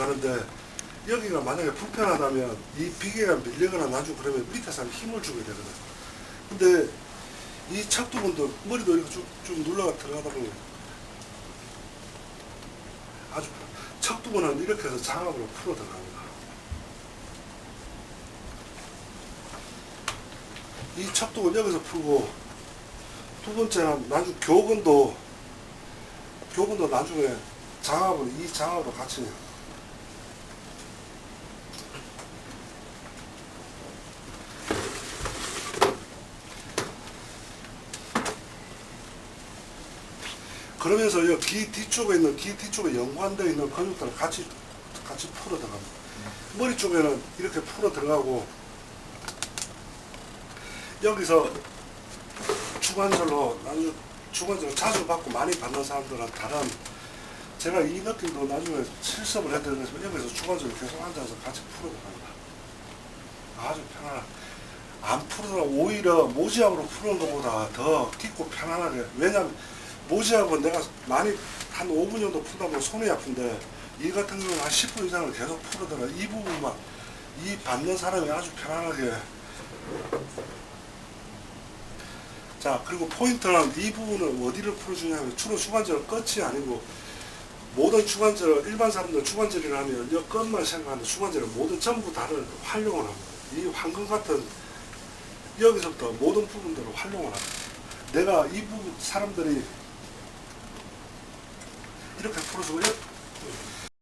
하는데 여기가 만약에 불편하다면 이 비계가 밀리거나 나중에 그러면 밑에서 힘을 주게 되거든. 근데 이 척도분도 머리도 이렇게 쭉, 쭉 눌러가 들어가다 보면 아주 척도분은 이렇게 해서 장압으로 풀어 들어갑니다. 이 척도분 여기서 풀고 두 번째는 나중 교근도 교근도 나중에 장압을 이 장압으로 같이 그러면서 이 귀 뒤쪽에 있는 귀 뒤쪽에 연관되어 있는 근육들을 같이 같이 풀어 들어갑니다. 머리 쪽에는 이렇게 풀어 들어가고 여기서 주관절로 나중에 주관절 자주 받고 많이 받는 사람들은 다른 제가 이 느낌도 나중에 실습을 해드리면서 여기서 주관절을 계속 앉아서 같이 풀어 들어갑니다. 아주 편안하. 안 풀어도 오히려 모지압으로 푸는 것보다 더 깊고 편안하게 왜냐면 모지압은 내가 많이 한 5분 정도 풀다 보면 손이 아픈데 이 같은 경우는 한 10분 이상을 계속 풀어들어 이 부분만 이 받는 사람이 아주 편안하게. 자 그리고 포인트는 이 부분을 어디를 풀어주냐면 주로 주관절 끝이 아니고 모든 주관절 일반 사람들 주관절이라 하면 이 끝만 생각하는데 주관절은 모든 전부 다를 활용을 합니다. 이 황금 같은 여기서부터 모든 부분들을 활용을 합니다. 내가 이 부분 사람들이 이렇게 풀어주고